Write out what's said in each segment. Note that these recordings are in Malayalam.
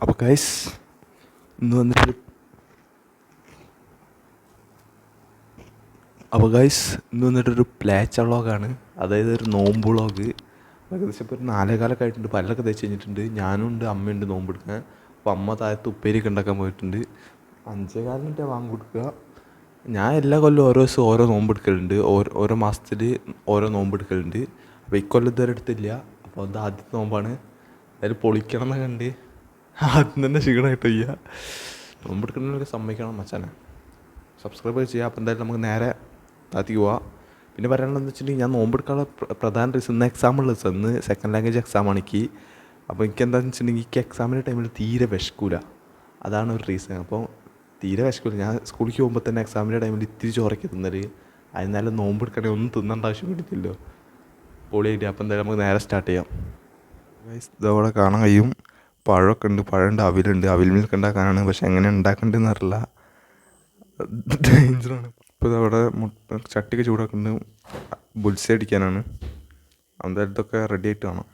അപ്പോൾ ഗൈസ് ഇന്ന് വന്നിട്ട് അപ്പോൾ ഗൈസ് ഇന്ന് വന്നിട്ടൊരു പ്ലേച്ച വ്ളോഗാണ് അതായത് ഒരു നോമ്പ് വ്ളോഗ് ഏകദേശം ഇപ്പോൾ ഒരു നാലേകാലൊക്കെ ആയിട്ടുണ്ട്. പല്ലൊക്കെ തേച്ച് കഴിഞ്ഞിട്ടുണ്ട്. ഞാനും ഉണ്ട് അമ്മയുണ്ട് നോമ്പ് എടുക്കാൻ. അപ്പോൾ അമ്മ താഴത്ത് ഉപ്പേരിയൊക്കെ ഉണ്ടാക്കാൻ പോയിട്ടുണ്ട്. അഞ്ചേകാലിനിട്ട് വാങ്ങി കൊടുക്കുക. ഞാൻ എല്ലാ കൊല്ലവും ഓരോ ദിവസം ഓരോ നോമ്പ് എടുക്കലുണ്ട്. ഓരോ ഓരോ മാസത്തിൽ ഓരോ നോമ്പ് എടുക്കലുണ്ട്. അപ്പോൾ ഇക്കൊല്ലം ഇതുവരെ എടുത്തില്ല. അപ്പോൾ അത് ആദ്യത്തെ നോമ്പാണ്. എന്തായാലും പൊളിക്കണം എന്നൊക്കെ ഉണ്ട്. ആദ്യം തന്നെ ക്ഷീണമായിട്ട് ചെയ്യുക നോമ്പ് എടുക്കണമെന്നൊക്കെ സമ്മതിക്കണം മച്ചാനെ. സബ്സ്ക്രൈബ് ചെയ്യുക അപ്പോൾ എന്തായാലും നമുക്ക് നേരെ താത്തിക്ക് പോവാം. പിന്നെ പറയാനുള്ളതെന്ന് വെച്ചിട്ടുണ്ടെങ്കിൽ ഞാൻ നോമ്പെടുക്കാനുള്ള എടുക്കാനുള്ള പ്രധാന റീസൺ ഇന്ന് എക്സാം ഉള്ളത് ദിവസം ഇന്ന് സെക്കൻഡ് ലാംഗ്വേജ് എക്സാമാണ് ആണ് എനിക്ക്. അപ്പോൾ എനിക്ക് എന്താണെന്ന് വെച്ചിട്ടുണ്ടെങ്കിൽ എനിക്ക് എക്സാമിന്റെ ടൈമിൽ തീരെ വിശക്കൂല. അതാണ് ഒരു റീസൺ അപ്പോൾ തീരെ വിശക്കൂല. ഞാൻ സ്കൂളിലേക്ക് പോകുമ്പോൾ തന്നെ എക്സാമിന്റെ ടൈമിൽ ഇത്തിരി ചോറയ്ക്ക് തിന്നൽ. അതിനാലും നോമ്പെടുക്കണേ ഒന്നും തിന്നേണ്ട ആവശ്യം കിട്ടിയില്ലോ പൊളിയായിട്ട് അപ്പോൾ എന്തായാലും നമുക്ക് നേരെ സ്റ്റാർട്ട് ചെയ്യാം. ഇതോടെ ഇതവിടെ കാണാൻ കഴിയും. പഴമൊക്കെ ഉണ്ട് പഴമുണ്ട് അവിലുണ്ട്. അവിൽ മിൽക്ക് ഉണ്ടാക്കാനാണ്. പക്ഷെ എങ്ങനെ ഉണ്ടാക്കേണ്ടതെന്ന് അറിയില്ല. ഡേഞ്ചറാണ് ഇപ്പോൾ അവിടെ മുട്ട ചട്ടിക്ക് ചൂടാക്കുന്നുണ്ട് ബുൽസ അടിക്കാനാണ്. എന്തായാലും ഇതൊക്കെ റെഡി ആയിട്ട് കാണാം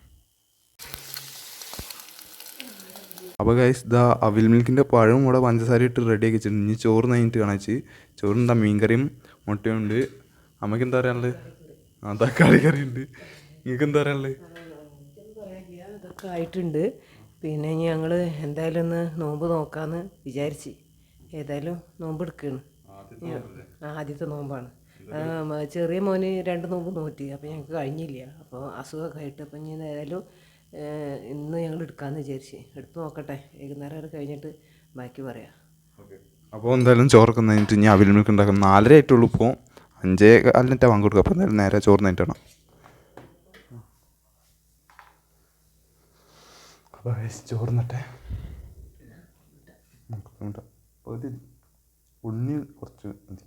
അപ്പോൾ ഗൈസ് ഇതാ അവിൽ മിൽക്കിന്റെ പഴവും ഇവിടെ പഞ്ചസാര ഇട്ട് റെഡി ആക്കി വെച്ചിട്ടുണ്ട്. ഇനി ചോറ് കഴിഞ്ഞിട്ട് കാണിച്ച് ചോറുണ്ടാ മീൻകറിയും മുട്ടയും ഉണ്ട്. അമ്മയ്ക്ക് എന്താ പറയാനുള്ളത്? ആ തക്കാളി കറി ഉണ്ട് നിങ്ങൾക്ക് എന്താ പറയാനുള്ളത്? ആയിട്ടുണ്ട്. പിന്നെ ഞങ്ങൾ എന്തായാലും ഒന്ന് നോമ്പ് നോക്കാമെന്ന് വിചാരിച്ച്. ഏതായാലും നോമ്പ് എടുക്കുകയാണ് ആദ്യത്തെ നോമ്പാണ്. ചെറിയ മോന് രണ്ട് നോമ്പ് നോറ്റി അപ്പോൾ ഞങ്ങൾക്ക് കഴിഞ്ഞില്ല. അപ്പോൾ അസുഖമൊക്കെ ആയിട്ട് അപ്പം ഇനി ഏതായാലും ഇന്ന് ഞങ്ങൾ എടുക്കാമെന്ന് വിചാരിച്ച്. എടുത്ത് നോക്കട്ടെ. വൈകുന്നേരം വരെ കഴിഞ്ഞിട്ട് ബാക്കി പറയാം. അപ്പോൾ എന്തായാലും ചോറൊക്കെ കഴിഞ്ഞിട്ട് ഇനി അവിൽ മിൽക്ക് ഉണ്ടാക്കും നാലര ആയിട്ടുള്ളൂ ഇപ്പോൾ അഞ്ചേ കാലിനിട്ടാണ് വാങ്ങി കൊടുക്കുക അപ്പോൾ എന്തായാലും നേരെ ചോറ് കഴിഞ്ഞിട്ടാണ് അപ്പോൾ ചോറ് നട്ടെ ഉണ്ണി കുറച്ച് മതി.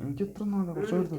എനിക്ക് എത്ര കുറച്ച്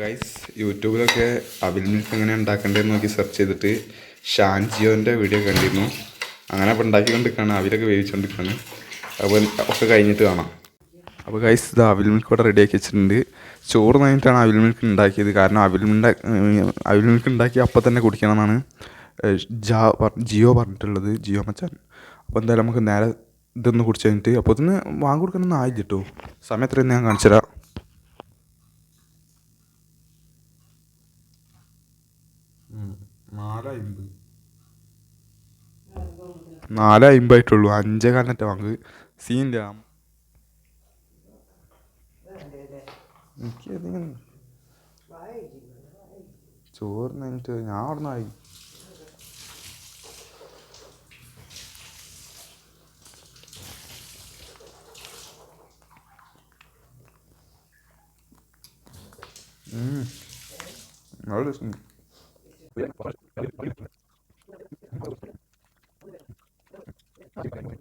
ഗൈസ് യൂട്യൂബിലൊക്കെ അവിൽ മിൽക്ക് എങ്ങനെ ഉണ്ടാക്കേണ്ടതെന്ന് നോക്കി സെർച്ച് ചെയ്തിട്ട് ഷാൻ ജിയോന്റെ വീഡിയോ കണ്ടിരുന്നു. അങ്ങനെ അപ്പോൾ ഉണ്ടാക്കിക്കൊണ്ടിരിക്കുകയാണ് അവിലൊക്കെ വേവിച്ചുകൊണ്ടിരിക്കുകയാണ് അപ്പോൾ ഒക്കെ കഴിഞ്ഞിട്ട് കാണാം. അപ്പോൾ ഗൈസ് ഇത് അവിൽ മിൽക്ക് ഇവിടെ റെഡിയാക്കി വെച്ചിട്ടുണ്ട്. ചോറ് കഴിഞ്ഞിട്ടാണ് അവിൽ മിൽക്ക് ഉണ്ടാക്കിയത്. കാരണം അവിൽ മിൽക്ക് അവിൽ മിൽക്ക് ഉണ്ടാക്കി അപ്പം തന്നെ കുടിക്കണം എന്നാണ് ജാ ജിയോ പറഞ്ഞിട്ടുള്ളത് ജിയോ മച്ചാൻ. അപ്പോൾ എന്തായാലും നമുക്ക് നേരെ ഇതൊന്ന് കുടിച്ച് കഴിഞ്ഞിട്ട് അപ്പോൾ ഇതിന് വാങ്ങി കൊടുക്കണമെന്ന് ആയില്ല കേട്ടോ സമയം എത്രയും ഞാൻ കാണിച്ചു തരാം നാല് അമ്പത് നാല് അഞ്ചേ കാലിനറ്റ വാങ്ങ്. സീന്റെ എനിക്ക് ഏതെങ്കിലും ചോറ് കഴിഞ്ഞിട്ട് ഞാൻ അവിടെ നിന്നായി നല്ല രസമുണ്ട് അങ്ങനെ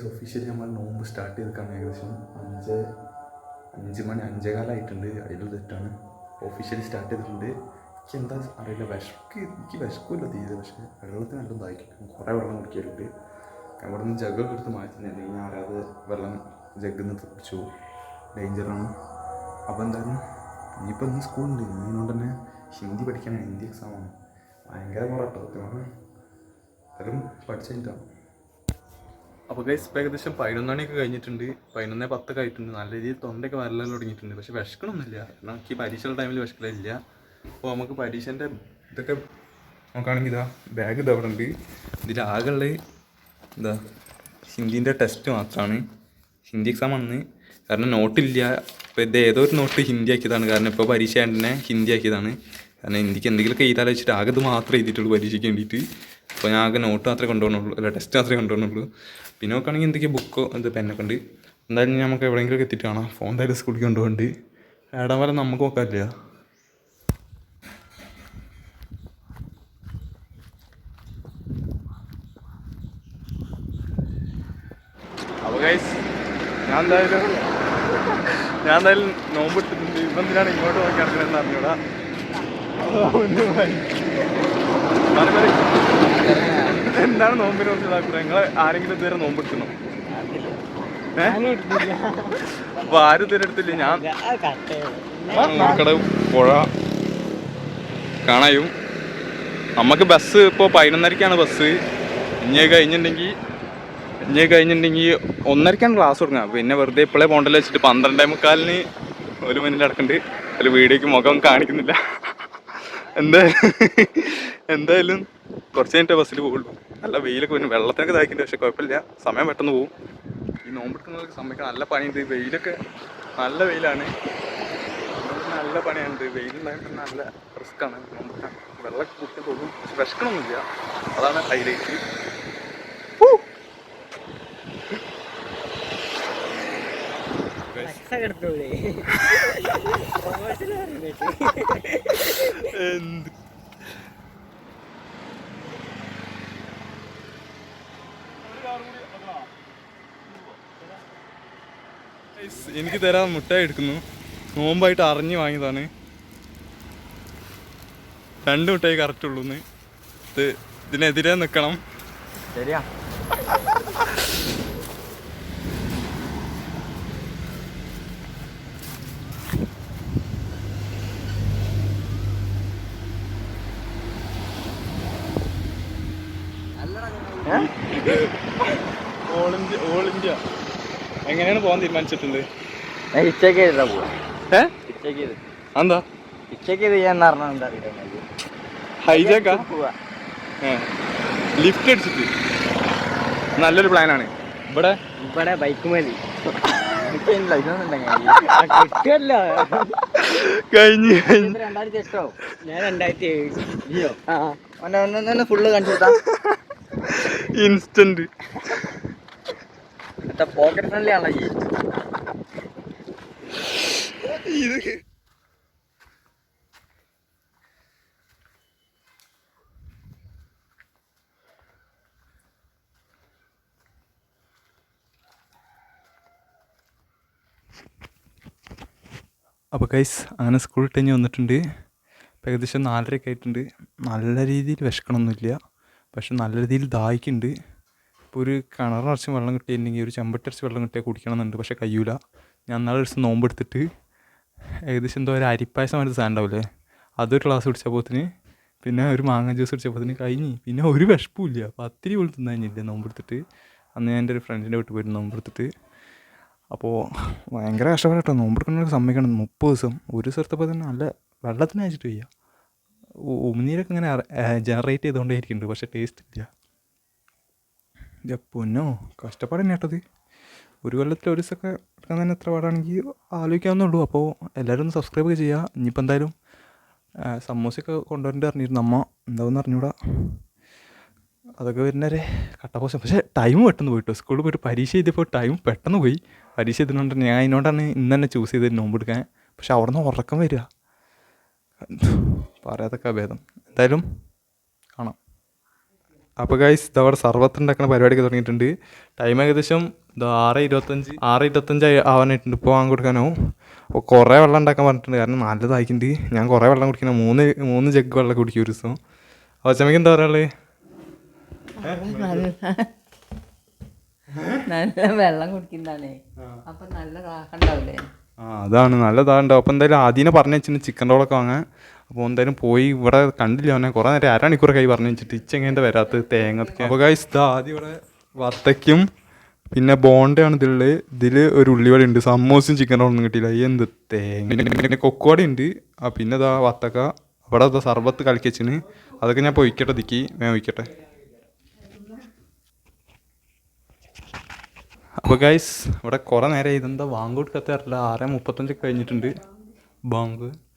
ഗൈസ് ഒഫീഷ്യലി നമ്മൾ നോമ്പ് സ്റ്റാർട്ട് ചെയ്തിട്ടാണ് ഏകദേശം അഞ്ച് അഞ്ച് മണി അഞ്ചേകാലായിട്ടുണ്ട്. അതിൽ തെറ്റാണ്. ഒഫീഷ്യലി സ്റ്റാർട്ട് ചെയ്തിട്ടുണ്ട്. എനിക്ക് എന്താ അറിയില്ല. വിശക്ക് എനിക്ക് വിശക്കില്ല തീരെ. പക്ഷേ വെള്ളത്തിന് നല്ല ദാഹിക്കും കുറേ വെള്ളം കുടിക്കാറുണ്ട് അവിടെ നിന്ന് ജഗ്ഗൊക്കെ എടുത്ത് മാറ്റുന്നുണ്ടെങ്കിൽ ഞാൻ അറിയാതെ വെള്ളം ജഗ്ഗിൽ നിന്ന് തെറിച്ചു ഡേഞ്ചറാണ് അപ്പോൾ എന്തായാലും ഇനിയിപ്പോൾ ഇന്ന് സ്കൂളുണ്ട് ഇനി അതുകൊണ്ട് തന്നെ ഹിന്ദി പഠിക്കാനാണ്. ഹിന്ദി എക്സാമാണ് ഭയങ്കര പോരാട്ടോ സത്യമാണ് എന്തായാലും പഠിച്ചു കഴിഞ്ഞിട്ടാണ് അപ്പോൾ ഗൈസ് ഇപ്പോൾ ഏകദേശം പതിനൊന്ന് മണിയൊക്കെ കഴിഞ്ഞിട്ടുണ്ട്. പതിനൊന്നേ പത്തൊക്കെ ആയിട്ടുണ്ട്. നല്ല രീതിയിൽ തൊണ്ടയൊക്കെ വരലാൻ തുടങ്ങിയിട്ടുണ്ട്. പക്ഷെ വിശക്കണമൊന്നുമില്ല കാരണം എനിക്ക് പരീക്ഷയുടെ ടൈമിൽ വിശക്കലില്ല. അപ്പോൾ നമുക്ക് പരീക്ഷന്റെ ഇതൊക്കെ നോക്കുകയാണെങ്കിൽ ഇതാ ബാഗ് ഇത് അവിടെ ഉണ്ട്. ഇതിൽ ആകെയുള്ള എന്താ ഹിന്ദീന്റെ ടെസ്റ്റ് മാത്രമാണ് ഹിന്ദി എക്സാം ആണ്. കാരണം നോട്ടില്ല ഇപ്പോൾ ഇത് ഏതോ ഒരു നോട്ട് ഹിന്ദി ആക്കിയതാണ്. കാരണം ഇപ്പോൾ പരീക്ഷ തന്നെ ഹിന്ദി ആക്കിയതാണ്. കാരണം ഹിന്ദിക്ക് എന്തെങ്കിലുമൊക്കെ എഴുതാലോ വെച്ചിട്ട് ആകെ ഇത് മാത്രമേ എഴുതിയിട്ടുള്ളൂ പരീക്ഷയ്ക്ക് വേണ്ടിയിട്ട്. അപ്പോൾ ഞാൻ ആകെ നോട്ട് മാത്രമേ കൊണ്ടുപോകുന്നുള്ളൂ. അല്ല ടെസ്റ്റ് മാത്രമേ കൊണ്ടുപോകുന്നുള്ളൂ. പിന്നെ നോക്കുകയാണെങ്കിൽ എന്തൊക്കെയോ ബുക്കോ എന്ത് പെന്നൊക്കെ ഉണ്ട്. എന്തായാലും ഞാൻ നമുക്ക് എവിടെയെങ്കിലും എത്തിയിട്ട് കാണാം. ഫോൺ എന്തായാലും സ്കൂളിൽ കൊണ്ടുപോകുന്നുണ്ട് ഏടാൻ വരെ നമുക്ക് നോക്കാറില്ല ഗൈസ് ഞാൻ എന്തായാലും ഞാൻ എന്തായാലും നോമ്പ് ഇട്ടിട്ടുണ്ട്. ഇപ്പം എന്തിനാണ് ഇങ്ങോട്ട് നോക്കി നടക്കണമെന്ന് അറിഞ്ഞൂടാ. എന്താണ് നോമ്പിനെ കുറിച്ചുള്ള അഭിപ്രായം? നിങ്ങൾ ആരെങ്കിലും ഇതുവരെ നോമ്പ് എടുക്കണോ അപ്പൊ ആരും ഇതുവരെ എടുത്തില്ല ഞാൻ നോക്കട പുഴ കാണായും. നമുക്ക് ബസ് ഇപ്പോൾ പതിനൊന്നരക്കാണ് ബസ്. ഇഞ്ഞേ കഴിഞ്ഞിട്ടുണ്ടെങ്കിൽ ഇഞ്ഞേ കഴിഞ്ഞിട്ടുണ്ടെങ്കിൽ ഒന്നരക്കാണ് ക്ലാസ് തുടങ്ങുക. പിന്നെ വെറുതെ ഇപ്പോഴേ പോകണ്ടല്ലോ വെച്ചിട്ട് പന്ത്രണ്ടേ മുക്കാലിന് ഒരു മിനിറ്റ് അടക്കുന്നുണ്ട് അതിൽ വീഡിയോക്ക് മുഖം കാണിക്കുന്നില്ല. എന്തായാലും എന്തായാലും കുറച്ച് കഴിഞ്ഞിട്ട് ബസ്സിൽ പോകുള്ളൂ നല്ല വെയിലൊക്കെ വരും. വെള്ളത്തിനൊക്കെ ഇതാക്കിയിട്ടുണ്ട് പക്ഷെ കുഴപ്പമില്ല. സമയം പെട്ടെന്ന് പോകും ഈ നോമ്പെടുക്കുന്നവർക്ക് സമയത്ത് നല്ല പണിയുണ്ട്. വെയിലൊക്കെ നല്ല വെയിലാണ്. നല്ല പണിയാണ് വെയിലുണ്ടായിട്ട് നല്ല റിസ്ക്കാണ് നോമ്പെടുക്കാൻ. വെള്ളമൊക്കെ കുട്ടി പോകും. പക്ഷെ വിശക്കണമൊന്നുമില്ല. അതാണ് ഹൈലൈറ്റ് എന്ത്? എനിക്ക് തരാൻ മുട്ടായി എടുക്കുന്നു. നോമ്പായിട്ട് അറിഞ്ഞു വാങ്ങിയതാണ്. രണ്ട് മുട്ടായി കറക്റ്റ് ഉള്ളൂന്ന്. ഇത് ഇതിനെതിരെ നിൽക്കണം ശരിയാ. എങ്ങനെയാണ് പോകാൻ തീരുമാനിച്ചിട്ടുണ്ട്. ഇച്ചക്ക് ചെയ്താ പോവാ. ഏ? ഇച്ചക്ക് ചെയ്ത് എന്താ ഇച്ചക്ക് ചെയ്ത് ചെയ്യാന്ന് പറഞ്ഞാൽ എന്താ അറിയില്ല ഹൈജാക്കാ പോവാ. ലിഫ്റ്റ് അടിച്ചിട്ട്. നല്ലൊരു പ്ലാനാണ് ഇവിടെ? ഇവിടെ ബൈക്ക് മതി. കഴിഞ്ഞ് രണ്ടായിരത്തി എട്ടോ? ഞാൻ രണ്ടായിരത്തി ഏഴ്. ഫുള്ള് ഇൻസ്റ്റന്റ് മറ്റേ പോക്കറ്റ് ഫ്രണ്ട്ലി ആണല്ലോ ഈ ഇത് അപ്പോൾ ഗൈസ് അങ്ങനെ സ്കൂൾ കഴിഞ്ഞ് വന്നിട്ടുണ്ട്. ഏകദേശം നാലരയൊക്കെ ആയിട്ടുണ്ട്. നല്ല രീതിയിൽ വിശക്കണമൊന്നുമില്ല പക്ഷെ നല്ല രീതിയിൽ ദാഹിക്കുന്നുണ്ട്. ഇപ്പോൾ ഒരു കിണറടച്ച് വെള്ളം കിട്ടിയില്ലെങ്കിൽ ഒരു ചെമ്പട്ടരച്ച് വെള്ളം കിട്ടിയാൽ കുടിക്കണമെന്നുണ്ട് പക്ഷേ കഴിയൂല. ഞാൻ നാളെ ദിവസം നോമ്പെടുത്തിട്ട് ഏകദേശം എന്തോ ഒരു അരിപ്പായസം ഒരു സാധനം ഉണ്ടാവില്ലേ? അതൊരു ഗ്ലാസ് കുടിച്ചപ്പോത്തിന് പിന്നെ ഒരു മാങ്ങ ജ്യൂസ് കുടിച്ചപ്പോത്തിന് കഴിഞ്ഞ് പിന്നെ ഒരു വിഷപ്പുമില്ല പത്തിരി പോലും തിന്നാൻ കഴിഞ്ഞില്ല നോമ്പെടുത്തിട്ട് അന്ന് ഞാൻ എന്റെ ഒരു ഫ്രണ്ടിന്റെ വീട്ടിൽ പോയിട്ട് നോമ്പെടുത്തിട്ട് അപ്പോൾ ഭയങ്കര കഷ്ടപ്പെട്ടോ നോമ്പെടുക്കുന്നവർക്ക് സമ്മതിക്കണം. മുപ്പത് ദിവസം ഒരു സ്ഥലത്തപ്പോൾ തന്നെ നല്ല വെള്ളത്തിന് അയച്ചിട്ട് വയ്യ ഉമിനീരൊക്കെ ഇങ്ങനെ ജനറേറ്റ് ചെയ്തുകൊണ്ടേ ഇരിക്കുന്നുണ്ട് പക്ഷേ ടേസ്റ്റ് ഇല്ല. ഇത് പൊന്നോ കഷ്ടപ്പാട് തന്നെ കേട്ടത് ഒരു കൊല്ലത്തിൽ ഒരു ദിവസമൊക്കെ എടുക്കാൻ തന്നെ എത്ര പാടാണെങ്കിൽ ആലോചിക്കാവുന്നുള്ളൂ അപ്പോൾ എല്ലാവരും ഒന്ന് സബ്സ്ക്രൈബ് ചെയ്യുക ഇനിയിപ്പോൾ എന്തായാലും സമോസയൊക്കെ കൊണ്ടുവരേണ്ടി അറിഞ്ഞിരുന്നു അമ്മ. എന്താവെന്ന് അറിഞ്ഞൂടാ. അതൊക്കെ വരുന്നവരെ കട്ടപ്പോസം പക്ഷേ ടൈം പെട്ടെന്ന് പോയിട്ടോ സ്കൂളിൽ പോയിട്ട് പരീക്ഷ ചെയ്തപ്പോൾ ടൈം പെട്ടെന്ന് പോയി. പരീക്ഷ ചെയ്തിട്ടുണ്ട് ഞാൻ അതിനോടാണ് ഇന്ന് തന്നെ ചൂസ് ചെയ്തത് നോമ്പ് എടുക്കാൻ. പക്ഷെ അവിടെ നിന്ന് ഉറക്കം വരിക. പറയാതൊക്കെ ഭേദം. എന്തായാലും കാണാം. അപ്പോൾ ഗൈസ് ഇതവിടെ സർവത്ത് ഉണ്ടാക്കുന്ന പരിപാടിയൊക്കെ തുടങ്ങിയിട്ടുണ്ട്. ടൈം ഏകദേശം ഇത് ആറ് ഇരുപത്തഞ്ച് ആറ് ഇരുപത്തഞ്ച് ആവാനായിട്ടുണ്ട്. ഇപ്പോൾ വാങ്ങി കൊടുക്കാനാവും അപ്പോൾ കുറേ വെള്ളം ഉണ്ടാക്കാൻ പറഞ്ഞിട്ടുണ്ട്. കാരണം നല്ലതായിക്കുന്നുണ്ട് ഞാൻ കുറേ വെള്ളം കുടിക്കണം മൂന്ന് മൂന്ന് ജഗ് വെള്ളം കുടിക്കും ഒരു ദിവസം. അപ്പോൾ ഓച്ചമ്മയ്ക്ക് എന്താ പറയുള്ളത് നല്ല വെള്ളം കുടിക്കുന്നതാണേ. അപ്പൊ നല്ല ദാഹം ഉണ്ടാവില്ലേ ആ അതാണ്. നല്ല ദാഹം ഉണ്ടാവും. അപ്പോൾ എന്തായാലും ആദ്യം പറഞ്ഞു വെച്ചിട്ടുണ്ട് ചിക്കൻ റോളൊക്കെ വാങ്ങാൻ. അപ്പോൾ എന്തായാലും പോയി ഇവിടെ കണ്ടില്ല അവനെ? കുറേ നേരം അരമണിക്കൂർ കൈ പറഞ്ഞു വെച്ചിട്ട്. ഇച്ച എങ്ങനെ വരാത്തത് തേങ്ങ അപ്പോൾ ഗൈസ് ഇത് ആദ്യം ഇവിടെ വത്തയ്ക്കും പിന്നെ ബോണ്ടയാണ് ഇതിലുള്ളത് ഇതിൽ ഒരു ഉള്ളിവട ഉണ്ട്. സമോസും ചിക്കൻ റോളൊന്നും കിട്ടിയില്ല. ഈ എന്ത് തേങ്ങ. പിന്നെ- കൊക്കുവട ഉണ്ട്. ആ പിന്നെ ഇതാ വത്തക്ക. അവിടെ ഇതാ സർബത്ത് കളിക്കച്ചിന് അതൊക്കെ ഞാൻ പൊയ്ക്കട്ടെ ദിക്കി ഞാൻ ഒഴിക്കട്ടെ. അപ്പോൾ ഗൈസ് ഇവിടെ കുറേ നേരം ഇതെന്താ? വാങ്ങോട്ട് കത്തേറില്ല ആറ് മുപ്പത്തഞ്ചൊക്കെ കഴിഞ്ഞിട്ടുണ്ട്. ബാങ്ക്.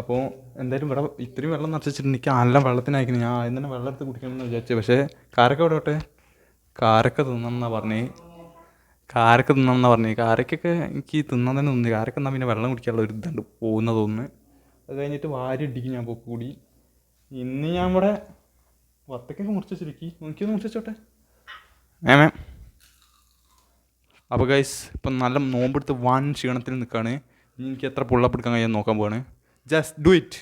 അപ്പോൾ എന്തായാലും ഇവിടെ ഇത്രയും വെള്ളം നിറച്ചിട്ട് എനിക്ക് നല്ല വെള്ളത്തിനായിരിക്കുന്നു ഞാൻ ആദ്യം തന്നെ വെള്ളം എടുത്ത് കുടിക്കണം എന്ന് വിചാരിച്ചു. പക്ഷേ കാരക്ക ഇവിടെ വിട്ടെ കാരക്ക തിന്നണം പറഞ്ഞു. കാരക്ക തിന്നണം പറഞ്ഞു. കാരക്കൊക്കെ എനിക്ക് തിന്നാൻ തന്നെ തോന്നി. കാരക്ക എന്നാൽ പിന്നെ വെള്ളം കുടിക്കാനുള്ള ഒരു ഇതുണ്ട് പോകുന്ന തോന്നുന്നു. അത് കഴിഞ്ഞിട്ട് വാരി ഇടിക്കും ഞാൻ പോക്ക് കൂടി. ഇന്ന് ഞാൻ ഇവിടെ വത്തക്കൊക്കെ മുറിച്ച് വെച്ചിരിക്കും. എനിക്കൊന്ന് മുറിച്ചോട്ടെ ഏ മാം. അപ്പോൾ ഗൈസ് ഇപ്പം നല്ല നോമ്പെടുത്ത് വൻ ക്ഷീണത്തിൽ നിൽക്കുകയാണ് എനിക്ക് എത്ര പുള്ളപ്പെടുക്കാൻ കഴിയാൻ നോക്കാൻ പോവാണ്. ജസ്റ്റ് ഡു ഇറ്റ്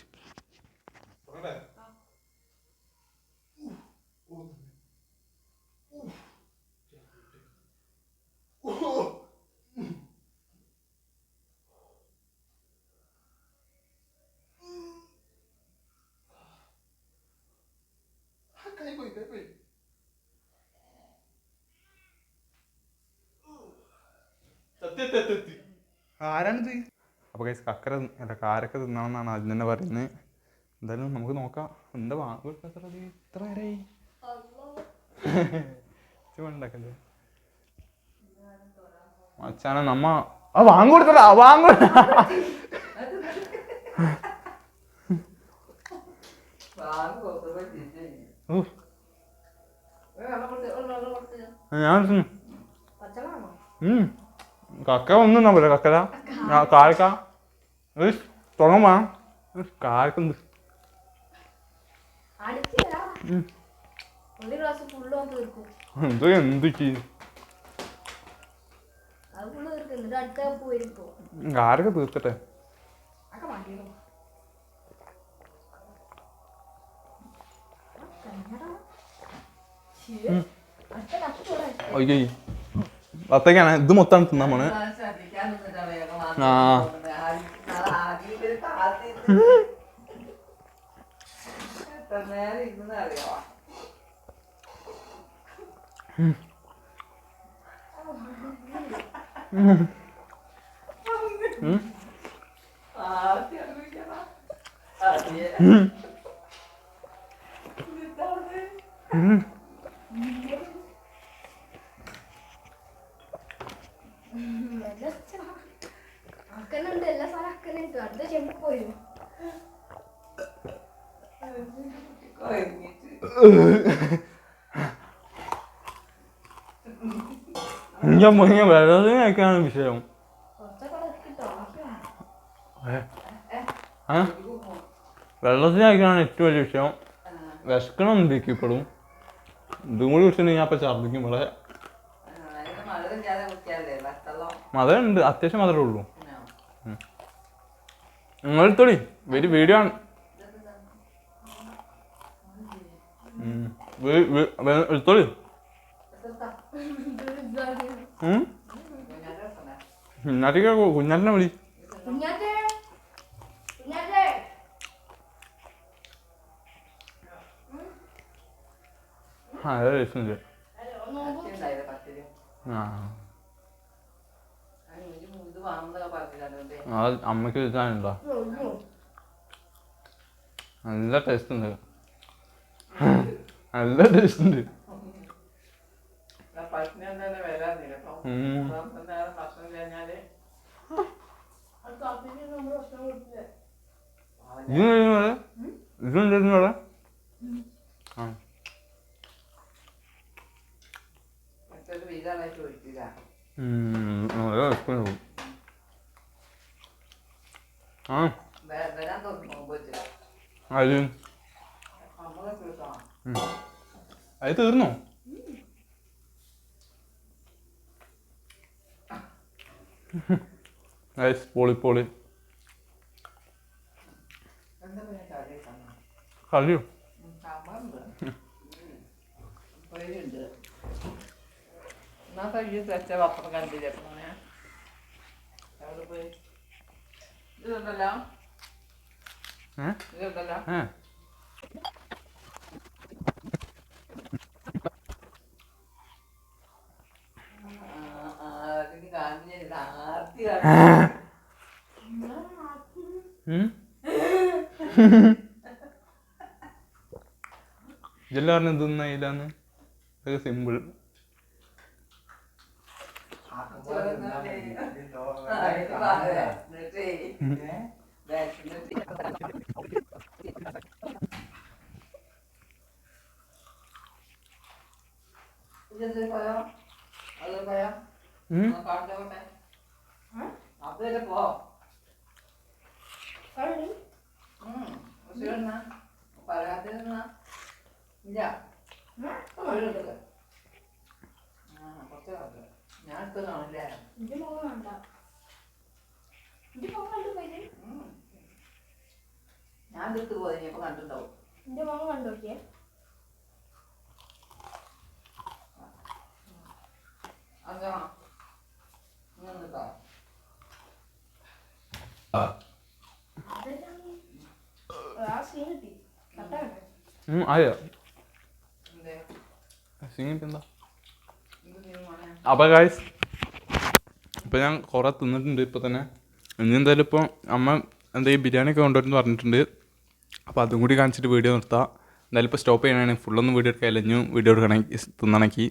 ആരാണിത്? അപ്പോൾ കൈസ് കക്കര അല്ല കാരക്ക തിന്നണമെന്നാണ് ആദ്യം തന്നെ പറയുന്നത്. എന്തായാലും നമുക്ക് നോക്കാം. എന്താ വാങ്ങ ഇത്ര നേരമായി ഉണ്ടാക്കല്ലേ മച്ചാണ് നമ്മ ആ വാങ്ങ കൊടുത്തടാ വാങ്ങ ഞാൻ. കക്ക ഒന്നും പോലെ കക്കല കാൽക്ക. തുടങ്ങും എന്തോ എന്ത് കാരൊക്കെ തീർക്കട്ടെ അതൊക്കെ അത്തേക്കാണ് ഇത് മൊത്തം വേഗം ആ. ആദ്യം ഞാൻ മുന്നേ വെള്ളത്തിനൊക്കെയാണ് വിഷയം വെള്ളത്തിനൊക്കെയാണ് ഏറ്റവും വലിയ വിഷയം വിശക്കണം എനിക്ക് ഇപ്പോഴും ഇതും കൂടി കുടിച്ചിട്ടുണ്ടെങ്കിൽ ഞാൻ അപ്പം ഛർദ്ദിക്കും ഇവിടെ മധുരം ഉണ്ട് അത്യാവശ്യം മധുരമേ ഉള്ളൂ എടുത്തോളി വലിയ വീഡിയോ ആണ് ഉം. വേ- വേ- വേ- എടുത്തോളി ഉം. കുഞ്ഞാറ്റിക്ക് കുഞ്ഞാറ്റിനെ വിളി കുഞ്ഞാറ്റേ കുഞ്ഞാറ്റേ അതെ രസമുണ്ട് ആ അമ്മയ്ക്ക് വെച്ചാനുണ്ടോ നല്ല ടേസ്റ്റ് ഉണ്ട്. നല്ല ടേസ്റ്റ് ഉണ്ട് ഇതുണ്ടായിരുന്നു അവിടെ ആ. ആ അത് പപ്പടം തീർന്നു? പൊളി പൊളി? ഇതുണ്ടല്ലോ. ഏ? ഇതുണ്ടല്ലോ ഏ ആ, ആ, അതിന് കാണില്ല ആർത്തി കാണില്ല. ഉം? ഇതെല്ലാം പറഞ്ഞു ഇതൊന്നും അതിലാന്ന് ഇതൊക്കെ സിമ്പിൾ ആ, ഇത് പറയാ. നോക്കട്ടെ. അതുവരെ പോ തിന്നാ. ഇല്ല. ഞാൻ എടുത്ത് കാണില്ലേ എന്റെ മുഖം കണ്ട എന്റെ മുഖം കണ്ടു പോയത് ഉം. ഞാൻ എടുത്ത് പോയി ഇനിയിപ്പോ കണ്ടിട്ടുണ്ടാവും. എന്റെ മോൻ കണ്ടു നോക്കിയേ. അതാ ഇങ്ങനെ നിൽക്കാം ആ സീൻ കിട്ടി കട്ട ആയോ? എന്തേ? അപ്പോൾ ഗായ്സ് ഇപ്പോൾ ഞാൻ കുറേ തിന്നിട്ടുണ്ട് ഇപ്പോൾ തന്നെ. ഇനി എന്തായാലും ഇപ്പോൾ അമ്മ എന്താ ഈ ബിരിയാണി ഒക്കെ കൊണ്ടുവരുമെന്ന് പറഞ്ഞിട്ടുണ്ട്. അപ്പോൾ അതും കൂടി കാണിച്ചിട്ട് വീഡിയോ നിർത്താം. എന്തായാലും ഇപ്പോൾ സ്റ്റോപ്പ് ചെയ്യണേ. ഫുള്ളൊന്നും വീഡിയോ എടുക്കാൻ അല്ലെങ്കിൽ വീഡിയോ എടുക്കണമെങ്കിൽ തിന്നണമെങ്കിൽ